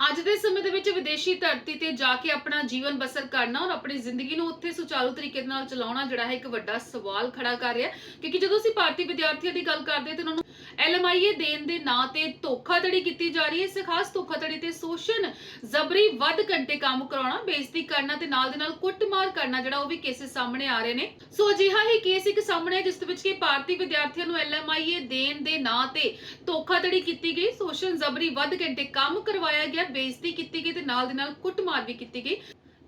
ਅੱਜ ਦੇ ਸਮੇਂ ਦੇ ਵਿੱਚ ਵਿਦੇਸ਼ੀ ਧਰਤੀ ਤੇ ਜਾ ਕੇ ਆਪਣਾ ਜੀਵਨ ਬਸਰ ਕਰਨਾ ਔਰ ਆਪਣੀ ਜ਼ਿੰਦਗੀ ਨੂੰ ਉੱਥੇ ਸੁਚਾਰੂ ਤਰੀਕੇ ਦੇ ਨਾਲ ਚਲਾਉਣਾ ਜਿਹੜਾ ਹੈ ਇੱਕ ਵੱਡਾ ਸਵਾਲ ਖੜਾ ਕਰ ਰਿਹਾ ਕਿਉਂਕਿ ਜਦੋਂ ਅਸੀਂ ਭਾਰਤੀ ਵਿਦਿਆਰਥੀਆਂ ਦੀ ਗੱਲ ਕਰਦੇ ਹਾਂ ਤੇ ਉਹਨਾਂ ਨੂੰ ਐਲਐਮਆਈਏ ਦੇਣ ਦੇ ਨਾਂ ਤੇ ਧੋਖਾਧੜੀ ਕੀਤੀ ਜਾ ਰਹੀ ਹੈ। ਇਸ ਖਾਸ ਧੋਖਾਧੜੀ ਤੇ ਸ਼ੋਸ਼ਣ ਜ਼ਬਰੀ ਵੱਧ ਘੰਟੇ ਕੰਮ ਕਰਾਉਣਾ, ਬੇਇੱਜ਼ਤੀ ਕਰਨਾ ਤੇ ਨਾਲ ਦੇ ਨਾਲ ਕੁੱਟਮਾਰ ਕਰਨਾ ਜਿਹੜਾ ਉਹ ਵੀ ਕੇਸਿਸ ਸਾਹਮਣੇ ਆ ਰਹੇ ਨੇ। ਸੋ ਅਜਿਹਾ ਹੀ ਕੇਸ ਇੱਕ ਸਾਹਮਣੇ ਹੈ ਜਿਸ ਦੇ ਵਿੱਚ ਕਿ ਭਾਰਤੀ ਵਿਦਿਆਰਥੀਆਂ ਨੂੰ ਐਲਐਮਆਈਏ ਦੇਣ ਦੇ ਨਾਂ ਤੇ ਧੋਖਾਧੜੀ ਕੀਤੀ ਗਈ। ਸ਼ੋਸ਼ਣ ਜ਼ਬਰੀ ਵੱਧ ਘੰਟੇ ਕੰਮ ਕਰਵਾਇਆ ਗਿਆ। ਬੇਇੱਜ਼ਤੀ ਕੀਤੀ ਗਈ ਤੇ ਨਾਲ ਦੇ ਨਾਲ ਕੁੱਟਮਾਰ ਵੀ ਕੀਤੀ ਗਈ।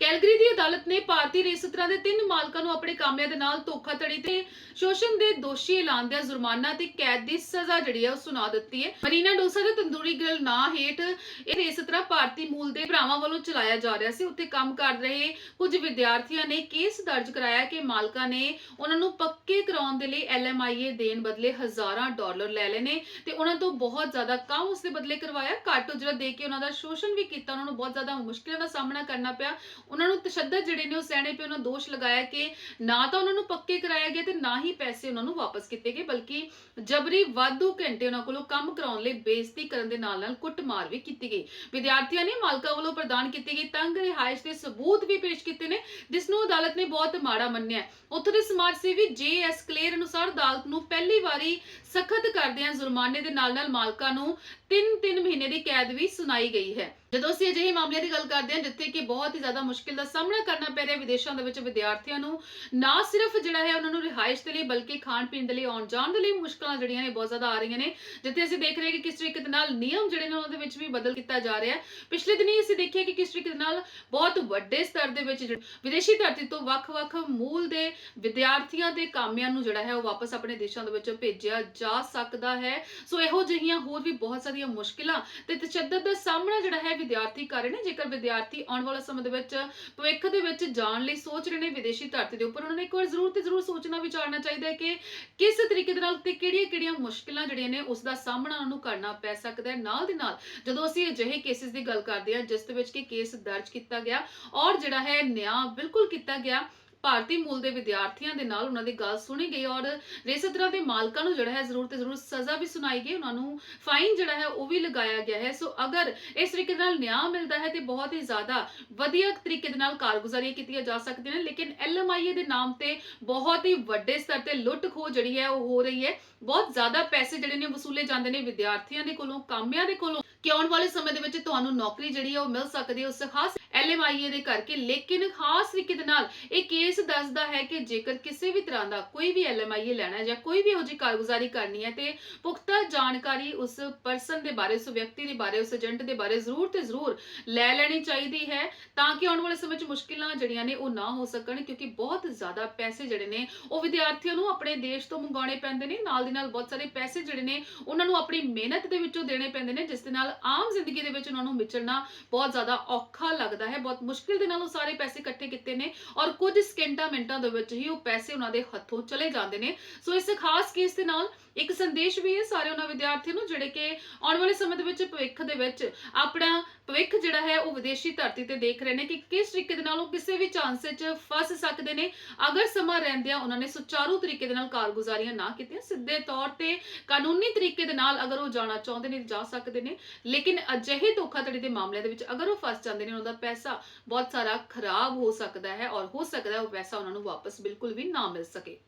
ਕੈਲਗਰੀ ਦੀ ਅਦਾਲਤ ਨੇ ਭਾਰਤੀ ਰੇਸਤਰਾਂ ਦੇ ਤਿੰਨ ਮਾਲਕਾਂ ਨੂੰ ਆਪਣੇ ਕਾਮਿਆਂ ਦੇ ਨਾਲ ਧੋਖਾਧੜੀ ਤੇ ਸ਼ੋਸ਼ਣ ਦੇ ਦੋਸ਼ੀ ਐਲਾਨਦਿਆਂ ਜੁਰਮਾਨਾ ਤੇ ਕੈਦ ਦੀ ਸਜ਼ਾ ਜਿਹੜੀ ਹੈ ਉਹ ਸੁਣਾ ਦਿੱਤੀ ਹੈ। ਮਰੀਨਾ ਡੋਸਾ ਦੇ ਤੰਦੂਰੀ ਗ੍ਰਿਲ ਨਾਂ ਹੇਠ ਇਹ ਰੇਸਤਰਾ ਭਾਰਤੀ ਮੂਲ ਦੇ ਭਰਾਵਾਂ ਵੱਲੋਂ ਚਲਾਇਆ ਜਾ ਰਿਹਾ ਸੀ। ਉੱਥੇ ਕੰਮ ਕਰ ਰਹੇ ਕੁਝ ਵਿਦਿਆਰਥੀਆਂ ਨੇ ਕੇਸ ਦਰਜ ਕਰਾਇਆ ਕਿ ਮਾਲਕਾਂ ਨੇ ਉਹਨਾਂ ਨੂੰ ਪੱਕੇ ਕਰਾਉਣ ਦੇ ਲਈ ਐਲਐਮਆਈਏ ਦੇਣ ਬਦਲੇ ਹਜ਼ਾਰਾਂ ਡਾਲਰ ਲੈ ਲਏ ਨੇ ਤੇ ਉਹਨਾਂ ਤੋਂ ਬਹੁਤ ਜ਼ਿਆਦਾ ਕੰਮ ਉਸ ਦੇ ਬਦਲੇ ਕਰਵਾਇਆ। ਘੱਟ ਉਜਰਤ ਦੇ ਕੇ ਉਹਨਾਂ ਦਾ ਸ਼ੋਸ਼ਣ ਵੀ ਕੀਤਾ। ਉਹਨਾਂ ਨੂੰ ਬਹੁਤ ਜ਼ਿਆਦਾ ਮੁਸ਼ਕਿਲਾਂ ਦਾ ਸਾਹਮਣਾ ਕਰਨਾ ਪਿਆ। ਉਹਨਾਂ ਨੂੰ ਤਸ਼ੱਦਦ ਜਿਹੜੇ ਨੇ ਉਹ ਸਹਿਣੇ ਪਏ ਉਹਨਾਂ ਦੋਸ਼ ਲਗਾਇਆ ਕਿ ਨਾ ਤਾਂ ਉਹਨਾਂ ਨੂੰ ਪੱਕੇ ਕਰਾਇਆ ਗਿਆ ਤੇ ਨਾ ਹੀ ਪੈਸੇ ਉਹਨਾਂ ਨੂੰ ਵਾਪਸ ਕੀਤੇ ਗਏ, ਬਲਕਿ ਜਬਰੀ ਵਾਧੂ ਘੰਟੇ ਉਹਨਾਂ ਕੋਲੋਂ ਕੰਮ ਕਰਾਉਣ ਲਈ ਬੇਇੱਜ਼ਤੀ ਕਰਨ ਦੇ ਨਾਲ ਨਾਲ ਕੁੱਟਮਾਰ ਵੀ ਕੀਤੀ ਗਈ ਵਿਦਿਆਰਥੀਆਂ ਨੇ ਮਾਲਕਾਂ ਵੱਲੋਂ ਪ੍ਰਦਾਨ ਕੀਤੀ ਗਈ ਤੰਗ ਰਿਹਾਇਸ਼ ਦੇ ਸਬੂਤ ਵੀ ਪੇਸ਼ ਕੀਤੇ ਨੇ, ਜਿਸ ਨੂੰ ਅਦਾਲਤ ਨੇ ਬਹੁਤ ਮਾੜਾ ਮੰਨਿਆ ਹੈ। ਉੱਥੋਂ ਦੇ ਸਮਾਜ ਸੇਵੀ ਜੇ ਐਸ ਕਲੇਰ ਅਨੁਸਾਰ ਅਦਾਲਤ ਨੂੰ ਪਹਿਲੀ ਵਾਰੀ ਸਖਤ ਕਰਦਿਆਂ ਜੁਰਮਾਨੇ ਦੇ ਨਾਲ ਨਾਲ ਮਾਲਕਾਂ ਨੂੰ 3-3 ਮਹੀਨੇ ਦੀ ਕੈਦ ਵੀ ਸੁਣਾਈ ਗਈ ਹੈ ਜਦੋਂ ਅਸੀਂ ਅਜਿਹੇ ਮਾਮਲਿਆਂ ਦੀ ਗੱਲ ਕਰਦੇ ਹਾਂ, ਜਿੱਥੇ ਕਿ ਬਹੁਤ ਹੀ ਜ਼ਿਆਦਾ ਮੁਸ਼ਕਿਲ ਦਾ ਸਾਹਮਣਾ ਕਰਨਾ ਪੈ ਰਿਹਾ ਵਿਦੇਸ਼ਾਂ ਦੇ ਵਿੱਚ ਵਿਦਿਆਰਥੀਆਂ ਨੂੰ। ਨਾ ਸਿਰਫ ਜਿਹੜਾ ਹੈ ਉਹਨਾਂ ਨੂੰ ਰਿਹਾਇਸ਼ ਦੇ ਲਈ, ਬਲਕਿ ਖਾਣ ਪੀਣ ਦੇ ਲਈ, ਆਉਣ ਜਾਣ ਦੇ ਲਈ ਮੁਸ਼ਕਲਾਂ ਜਿਹੜੀਆਂ ਨੇ ਬਹੁਤ ਜ਼ਿਆਦਾ ਆ ਰਹੀਆਂ ਨੇ। ਜਿੱਥੇ ਅਸੀਂ ਦੇਖ ਰਹੇ ਕਿ ਕਿਸ ਤਰੀਕੇ ਦੇ ਨਾਲ ਨਿਯਮ ਜਿਹੜੇ ਨੇ ਉਹਨਾਂ ਦੇ ਵਿੱਚ ਵੀ ਬਦਲ ਕੀਤਾ ਜਾ ਰਿਹਾ ਹੈ। ਪਿਛਲੇ ਦਿਨੀ ਅਸੀਂ ਦੇਖਿਆ ਕਿ ਕਿਸ ਤਰੀਕੇ ਦੇ ਨਾਲ ਬਹੁਤ ਵੱਡੇ ਸਤਰ ਦੇ ਵਿੱਚ ਵਿਦੇਸ਼ੀ ਧਰਤੀ ਤੋਂ ਵੱਖ-ਵੱਖ ਮੂਲ ਦੇ ਵਿਦਿਆਰਥੀਆਂ ਦੇ ਕਾਮਿਆਂ ਨੂੰ ਜਿਹੜਾ ਹੈ ਉਹ ਵਾਪਸ ਆਪਣੇ ਦੇਸ਼ਾਂ ਦੇ ਵਿੱਚ ਭੇਜਿਆ ਜਾ ਸਕਦਾ ਹੈ। ਸੋ ਇਹੋ ਜਿਹੀਆਂ ਹੋਰ ਵੀ ਬਹੁਤ ਸਾਰੀਆਂ ਮੁਸ਼ਕਿਲਾਂ ਤੇ ਤਸ਼ੱਦਦ ਦਾ ਸਾਹਮਣਾ ਜਿਹੜਾ ਹੈ ਵਿਦਿਆਰਥੀ ਕਰ ਰਹੇ ਨੇ। ਜੇਕਰ ਵਿਦਿਆਰਥੀ ਆਉਣ ਵਾਲੇ ਸਮੇਂ ਦੇ ਵਿੱਚ ਭਵਿੱਖ ਦੇ ਵਿੱਚ ਜਾਣ ਲਈ ਸੋਚ ਰਹੇ ਨੇ ਵਿਦੇਸ਼ੀ ਧਰਤੀ ਦੇ ਉੱਪਰ। ਉਹਨਾਂ ਨੇ ਇੱਕ ਵਾਰ ਜ਼ਰੂਰ ਤੇ ਜ਼ਰੂਰ ਸੋਚਣਾ, ਵਿਚਾਰਨਾ ਚਾਹੀਦਾ ਹੈ ਕਿ ਕਿਸ ਤਰੀਕੇ ਦੇ ਨਾਲ ਤੇ ਕਿਹੜੀਆਂ-ਕਿਹੜੀਆਂ ਮੁਸ਼ਕਿਲਾਂ ਜਿਹੜੀਆਂ ਨੇ ਉਸ ਦਾ ਸਾਹਮਣਾ ਉਹਨਾਂ ਨੂੰ ਕਰਨਾ ਪੈ ਸਕਦਾ ਹੈ। ਨਾਲ ਦੇ ਨਾਲ ਜਦੋਂ ਅਸੀਂ ਅਜਿਹੇ ਕੇਸਿਸ ਦੀ ਗੱਲ ਕਰਦੇ ਹਾਂ, ਜਿਸ ਦੇ ਵਿੱਚ ਕਿ ਕੇਸ ਦਰਜ ਕੀਤਾ ਗਿਆ ਔਰ ਜਿਹੜਾ ਹੈ ਨਿਆਂ ਬਿਲਕੁਲ ਕੀਤਾ ਗਿਆ ਭਾਰਤੀ ਮੂਲ ਦੇ ਵਿਦਿਆਰਥੀਆਂ ਦੇ ਨਾਲ ਉਹਨਾਂ ਦੀ ਗੱਲ ਸੁਣੀ ਗਈ ਔਰ ਰੇਸਤਰਾ ਦੇ ਮਾਲਕਾਂ ਨੂੰ ਜਿਹੜਾ ਹੈ ਜ਼ਰੂਰ ਤੇ ਜ਼ਰੂਰ ਸਜ਼ਾ ਵੀ ਸੁਣਾਈ ਗਈ, ਉਹਨਾਂ ਨੂੰ ਫਾਈਨ ਜਿਹੜਾ ਹੈ ਉਹ ਵੀ ਲਗਾਇਆ ਗਿਆ ਹੈ। ਸੋ ਅਗਰ ਇਸ ਤਰੀਕੇ ਨਾਲ ਨਿਆਂ ਮਿਲਦਾ ਹੈ ਤੇ ਬਹੁਤ ਹੀ ਜ਼ਿਆਦਾ ਵਧੀਆ ਤਰੀਕੇ ਦੇ ਨਾਲ ਕਾਰਗੁਜ਼ਾਰੀਆਂ ਕੀਤੀਆਂ ਜਾ ਸਕਦੀਆਂ ਨੇ, ਲੇਕਿਨ ਐਲਐਮਆਈਏ ਦੇ ਨਾਮ ਤੇ ਬਹੁਤ ਹੀ ਵੱਡੇ ਸਤਰ ਤੇ ਲੁੱਟ ਖੋਹ ਜਿਹੜੀ ਹੈ ਉਹ ਹੋ ਰਹੀ ਹੈ। ਬਹੁਤ ਜ਼ਿਆਦਾ ਪੈਸੇ ਜਿਹੜੇ ਨੇ ਵਸੂਲੇ ਜਾਂਦੇ ਨੇ ਵਿਦਿਆਰਥੀਆਂ ਦੇ ਕੋਲੋਂ, ਕਾਮਿਆਂ ਦੇ ਕੋਲੋਂ। ਕਿ ਆਉਣ ਵਾਲੇ ਸਮੇਂ ਦੇ ਵਿੱਚ ਤੁਹਾਨੂੰ ਨੌਕਰੀ ਜਿਹੜੀ ਹੈ ਉਹ ਮਿਲ ਸਕਦੀ ਹੈ, ਉਸ ਖਾਸ ਐਲਐਮਆਈਏ ਦੇ ਕਰਕੇ, ਲੇਕਿਨ ਖਾਸ ਤਰੀਕੇ ਦੇ ਨਾਲ ਇਹ ਕੇਸ ਦੱਸਦਾ ਹੈ ਕਿ ਜੇਕਰ ਕਿਸੇ ਵੀ ਤਰ੍ਹਾਂ ਦਾ ਕੋਈ ਵੀ ਐਲਐਮਆਈਏ ਲੈਣਾ ਜਾਂ ਕੋਈ ਵੀ ਇਹੋ ਜਿਹੀ ਕਾਰਗੁਜ਼ਾਰੀ ਕਰਨੀ ਹੈ, ਤੇ ਪੁਖਤਾ ਜਾਣਕਾਰੀ ਉਸ ਪਰਸਨ ਦੇ ਬਾਰੇ, ਉਸ ਵਿਅਕਤੀ ਦੇ ਬਾਰੇ, ਉਸ ਏਜੰਟ ਦੇ ਬਾਰੇ ਜ਼ਰੂਰ ਤੇ ਜ਼ਰੂਰ ਲੈ ਲੈਣੀ ਚਾਹੀਦੀ ਹੈ, ਤਾਂ ਕਿ ਆਉਣ ਵਾਲੇ ਸਮੇਂ 'ਚ ਮੁਸ਼ਕਿਲਾਂ ਜਿਹੜੀਆਂ ਨੇ ਉਹ ਨਾ ਹੋ ਸਕਣ, ਕਿਉਂਕਿ ਬਹੁਤ ਜ਼ਿਆਦਾ ਪੈਸੇ ਜਿਹੜੇ ਨੇ ਉਹ ਵਿਦਿਆਰਥੀਆਂ ਨੂੰ ਆਪਣੇ ਦੇਸ਼ ਤੋਂ ਮੰਗਾਉਣੇ ਪੈਂਦੇ ਨੇ। ਨਾਲ ਦੀ ਨਾਲ ਬਹੁਤ ਸਾਰੇ ਪੈਸੇ ਜਿਹੜੇ ਨੇ ਉਹਨਾਂ ਨੂੰ ਆਪਣੀ ਮਿਹਨਤ ਦੇ ਵਿੱਚੋਂ ਦੇਣੇ ਪੈਂਦੇ ਨੇ, ਜਿਸ ਦੇ ਨਾਲ ਆਮ ਜ਼ਿੰਦਗੀ ਦੇ ਵਿੱਚ ਉਹਨਾਂ ਨੂੰ ਵਿਚਰਨਾ ਬਹੁਤ ਜ਼ਿਆਦਾ ਔਖਾ ਲੱਗਦਾ ਹੈ। ਹੈ, ਬਹੁਤ ਮੁਸ਼ਕਿਲ ਦੇ ਨਾਲ ਉਹ ਸਾਰੇ ਪੈਸੇ ਇਕੱਠੇ ਕੀਤੇ ਨੇ ਔਰ ਕੁਝ ਸਕਿੰਟਾਂ ਮਿੰਟਾਂ ਦੇ ਵਿੱਚ ਹੀ ਉਹ ਪੈਸੇ ਉਹਨਾਂ ਦੇ ਹੱਥੋਂ ਚਲੇ ਜਾਂਦੇ ਨੇ। ਸੋ ਇਸ ਖਾਸ ਕੇਸ ਦੇ ਨਾਲ ਇੱਕ ਸੰਦੇਸ਼ ਵੀ ਹੈ ਸਾਰੇ ਉਹਨਾਂ ਵਿਦਿਆਰਥੀਆਂ ਨੂੰ, ਜਿਹੜੇ ਕਿ ਆਉਣ ਵਾਲੇ ਸਮੇਂ ਦੇ ਵਿੱਚ ਭਵਿੱਖ ਦੇ ਵਿੱਚ ਆਪਣਾ ਭਵਿੱਖ ਜਿਹੜਾ ਹੈ ਉਹ ਵਿਦੇਸ਼ੀ ਧਰਤੀ ਤੇ ਦੇਖ ਰਹੇ ਨੇ ਕਿ ਕਿਸ ਤਰੀਕੇ ਦੇ ਨਾਲ ਉਹ ਕਿਸੇ ਵੀ ਚਾਂਸ 'ਚ ਫਸ ਸਕਦੇ ਨੇ। ਅਗਰ ਸਮਾਂ ਰਹਿੰਦਿਆਂ ਉਹਨਾਂ ਨੇ ਸੁਚਾਰੂ ਤਰੀਕੇ ਦੇ ਨਾਲ ਕਾਰਗੁਜ਼ਾਰੀਆਂ ਨਾ ਕੀਤੀਆਂ, ਸਿੱਧੇ ਤੌਰ ਤੇ ਕਾਨੂੰਨੀ ਤਰੀਕੇ ਦੇ ਨਾਲ ਅਗਰ ਉਹ ਜਾਣਾ ਚਾਹੁੰਦੇ ਨੇ, ਜਾ ਸਕਦੇ ਨੇ, ਲੇਕਿਨ ਅਜਿਹੇ ਧੋਖਾਧੜੀ ਦੇ ਮਾਮਲਿਆਂ ਦੇ ਵਿੱਚ ਅਗਰ ਉਹ ਫਸ ਜਾਂਦੇ ਨੇ, ਉਹਨਾਂ ਦਾ ਪੈਸਾ ਬਹੁਤ ਸਾਰਾ ਖਰਾਬ ਹੋ ਸਕਦਾ ਹੈ ਔਰ ਹੋ ਸਕਦਾ ਹੈ ਉਹ ਪੈਸਾ ਉਹਨਾਂ ਨੂੰ ਵਾਪਸ ਬਿਲਕੁਲ ਵੀ ਨਾ ਮਿਲ ਸਕੇ।